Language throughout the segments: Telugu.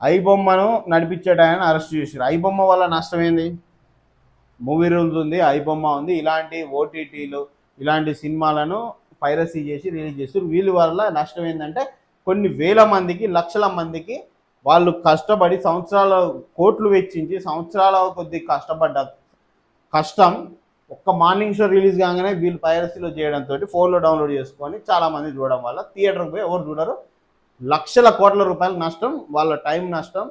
ఐబొమ్మను నడిపించేటాయని అరెస్ట్ చేశారు ఐబొమ్మ వల్ల నష్టం ఏంది? మూవీ రూల్స్ ఉంది ఐబొమ్మ ఉంది. ఇలాంటి ఓటీటీలు ఇలాంటి సినిమాలను పైరసీ చేసి రిలీజ్ చేస్తారు వీళ్ళ వల్ల నష్టం ఏంటంటే కొన్ని వేల మందికి లక్షల మందికి వాళ్ళు కష్టపడి సంవత్సరాల కోట్లు వెచ్చించి సంవత్సరాల కొద్ది కష్టపడ్డ కష్టం ఒక్క మార్నింగ్ షో రిలీజ్ కాగానే వీళ్ళు పైరసీలో చేయడంతో ఫోన్లో డౌన్లోడ్ చేసుకొని చాలామంది చూడడం వల్ల థియేటర్కి పోయి ఎవరు చూడరు? లక్షల కోట్ల రూపాయల నష్టం వాళ్ళ టైం నష్టం.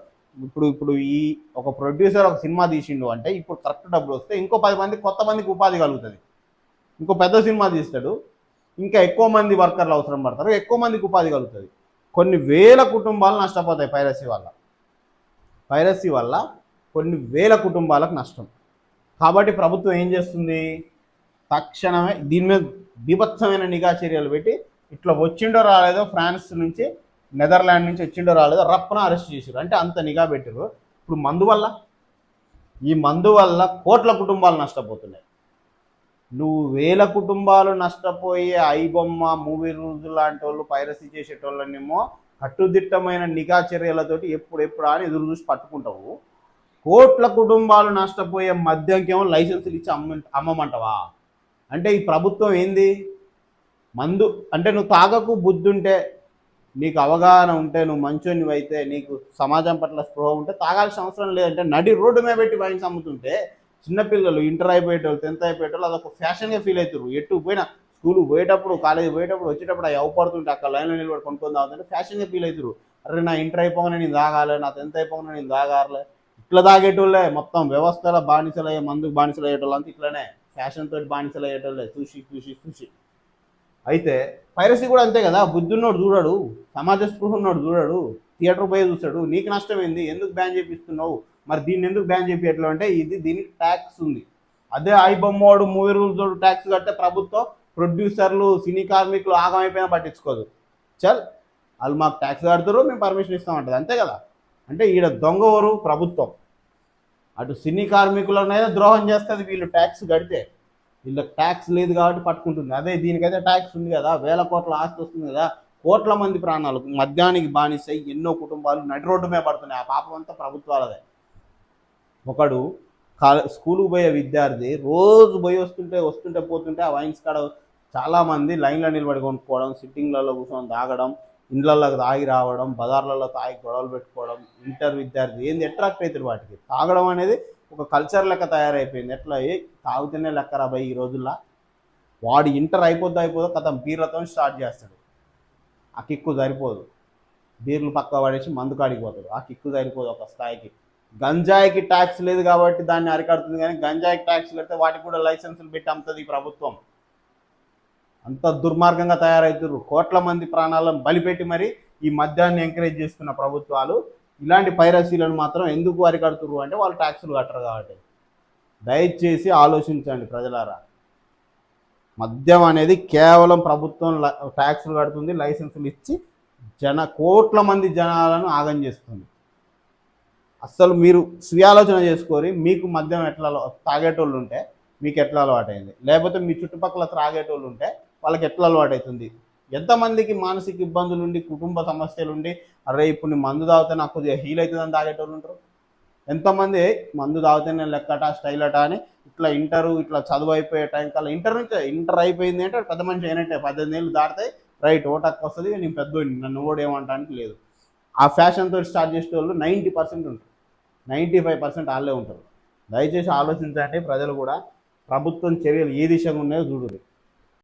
ఇప్పుడు ఇప్పుడు ఈ ఒక ప్రొడ్యూసర్ ఒక సినిమా తీసిండు అంటే ఇప్పుడు కరెక్ట్ డబ్బులు వస్తే ఇంకో పది మంది కొత్త మందికి ఉపాధి కలుగుతుంది. ఇంకో పెద్ద సినిమా తీస్తాడు ఇంకా ఎక్కువ మంది వర్కర్లు అవసరం పడతారు ఎక్కువ మందికి ఉపాధి కలుగుతుంది. కొన్ని వేల కుటుంబాలు నష్టపోతాయి పైరసీ వల్ల. పైరసీ వల్ల కొన్ని వేల కుటుంబాలకు నష్టం. కాబట్టి ప్రభుత్వం ఏం చేస్తుంది? తక్షణమే దీని మీద బీభత్సమైన నిఘా చర్యలు పెట్టి ఇట్లా వచ్చిండో రాలేదో ఫ్రాన్స్ నుంచి నెదర్లాండ్ నుంచి వచ్చిండో రాలేదో రప్పన అరెస్ట్ చేశారు. అంటే అంత నిఘా పెట్టారు ఇప్పుడు మందు వల్ల? ఈ మందు వల్ల కోట్ల కుటుంబాలు నష్టపోతున్నాయి. నువ్వు వేల కుటుంబాలు నష్టపోయే ఐబొమ్మ మూవీ రూల్స్ లాంటి వాళ్ళు పైరసీ చేసేటోళ్ళనేమో కట్టుదిట్టమైన నిఘా చర్యలతోటి ఎప్పుడెప్పుడు అని ఎదురు చూసి పట్టుకుంటావు. కోట్ల కుటుంబాలు నష్టపోయే మద్యంకేమో లైసెన్సులు ఇచ్చి అమ్మ అమ్మమంటావా? అంటే ఈ ప్రభుత్వం ఏంది? మందు అంటే నువ్వు తాగకు బుద్ధి ఉంటే నీకు అవగాహన ఉంటే నువ్వు మంచోనివి అయితే నీకు సమాజం పట్ల స్పృహ ఉంటే తాగాల్సిన అవసరం లేదంటే నడి రోడ్డు మీద పెట్టి వైన్స్ అమ్ముతుంటే చిన్నపిల్లలు ఇంటర్ అయిపోయేటోళ్ళు టెన్త్ అయిపోయేటోళ్ళు అదొక ఫ్యాషన్గా ఫీల్ అవుతారు ఎటు పోయినా స్కూల్ పోయేటప్పుడు కాలేజ్ పోయేటప్పుడు వచ్చేటప్పుడు అవి అవపడుతుంటే అక్కడ లైన్లో నిలబడి కొనుక్కొని తాగుతుంటే ఫ్యాషన్గా ఫీల్ అవుతారు అరే నా ఇంటర్ అయిపోగానే నేను తాగాలి నా టెన్త్ అయిపోగానే నేను తాగాలే ఇట్లా తాగేటోళ్ళే మొత్తం వ్యవస్థల బానిసలు అయ్యే మందుకు బానిసలు అయ్యేటోళ్ళు అంతా ఇట్లానే ఫ్యాషన్ తోటి బానిసలు అయ్యేటోళ్ళే చూసి చూసి చూసి. అయితే పైరసీ కూడా అంతే కదా బుద్ధున్నోడు చూడడు సమాజ స్పృహ ఉన్నోడు చూడడు థియేటర్ పోయి చూస్తాడు నీకు నష్టమైంది ఎందుకు బ్యాన్ చేపిస్తున్నావు మరి దీన్ని ఎందుకు బ్యాన్ చేపించట్లేదు అంటే ఇది దీనికి ట్యాక్స్ ఉంది. అదే ఐ బొమ్మోడు మూవీ రూల్స్ ట్యాక్స్ కడితే ప్రభుత్వం ప్రొడ్యూసర్లు సినీ కార్మికులు ఆగమైపోయినా పట్టించుకోదు. చల్ వాళ్ళు మాకు ట్యాక్స్ కడతారు మేము పర్మిషన్ ఇస్తామంటది అంతే కదా? అంటే ఈడ దొంగవరు ప్రభుత్వం. అటు సినీ కార్మికులనైనా ద్రోహం చేస్తుంది వీళ్ళు ట్యాక్స్ కడితే. వీళ్ళకి ట్యాక్స్ లేదు కాబట్టి పట్టుకుంటుంది. అదే దీనికైతే ట్యాక్స్ ఉంది కదా వేల కోట్ల ఆస్తి వస్తుంది కదా కోట్ల మంది ప్రాణాలు మద్యానికి బానిసై ఎన్నో కుటుంబాలు నడి రోడ్డు మీద పడుతున్నాయి. ఆ పాపం అంతా ప్రభుత్వాలదే. ఒకడు కాలే స్కూల్కి పోయే విద్యార్థి రోజు పోయి వస్తుంటే వస్తుంటే పోతుంటే ఆ వైన్స్ కాడ చాలామంది లైన్లో నిలబడి కొనుక్కోవడం సిట్టింగ్లలో కూర్చొని తాగడం ఇండ్లలో తాగి రావడం బజార్లలో తాగి గొడవలు పెట్టుకోవడం ఇంటర్ విద్యార్థి ఏంది అట్రాక్ట్ అవుతారు వాటికి? తాగడం అనేది ఒక కల్చర్ లెక్క తయారైపోయింది. ఎట్లా? ఏ తాగితేనే లెక్క రాబాయి ఈ రోజుల్లో. వాడు ఇంటర్ అయిపోద్ది అయిపోదో కథం. బీర్లతో స్టార్ట్ చేస్తాడు. ఆ కిక్కు సరిపోదు. బీర్లు పక్క పడేసి మందు కాడికి పోతాడు. ఆ కిక్కు సరిపోదు ఒక స్థాయికి. గంజాయికి ట్యాక్స్ లేదు కాబట్టి దాన్ని అరికడుతుంది కానీ గంజాయికి ట్యాక్స్ పెడితే వాటికి కూడా లైసెన్సులు పెట్టి అమ్ముతుంది ఈ ప్రభుత్వం. అంత దుర్మార్గంగా తయారవుతున్నారు కోట్ల మంది ప్రాణాలను బలిపెట్టి మరి ఈ మద్యాన్ని ఎంకరేజ్ చేస్తున్న ప్రభుత్వాలు ఇలాంటి పైరసీలను మాత్రం ఎందుకు అరికడుతురు అంటే వాళ్ళు ట్యాక్సులు కట్టరు కాబట్టి. దయచేసి ఆలోచించండి ప్రజలారా. మద్యం అనేది కేవలం ప్రభుత్వం ల- ట్యాక్సులు కడుతుంది లైసెన్సులు ఇచ్చి జన కోట్ల మంది జనాలను ఆగం చేస్తుంది. అస్సలు మీరు స్వీయాలోచన చేసుకొని మీకు మద్యం ఎట్లా తాగేటోళ్ళు ఉంటే మీకు ఎట్లా అలవాటైంది? లేకపోతే మీ చుట్టుపక్కల త్రాగేటోళ్ళు ఉంటే వాళ్ళకి ఎట్లా అలవాటవుతుంది ఎంతమందికి మానసిక ఇబ్బందులు ఉండి కుటుంబ సమస్యలు ఉండి అరే ఇప్పుడు నేను మందు తాగితే నాకు కొద్దిగా హీల్ అవుతుందని తాగేటోళ్ళు ఉంటారు. ఎంతమంది మందు తాగితేనే లెక్కట స్టైల్ అట అని ఇట్లా ఇంటరు ఇట్లా చదువు అయిపోయే టైం కల్లా ఇంటర్ నుంచి ఇంటర్ అయిపోయింది అంటే పెద్ద మనిషి అయినట్టే పద్దెనిమిది ఏళ్ళు దాటితే రైట్ ఓటక్ వస్తుంది నేను పెద్ద నన్ను కూడా ఏమంటానికి లేదు. ఆ ఫ్యాషన్తో స్టార్ట్ చేసే వాళ్ళు నైంటీ పర్సెంట్ ఉంటారు. నైంటీ ఫైవ్ పర్సెంట్ వాళ్ళే ఉంటారు. దయచేసి ఆలోచించండి ప్రజలు కూడా ప్రభుత్వం చర్యలు ఏ దిశగా ఉన్నాయో చూడుర్రి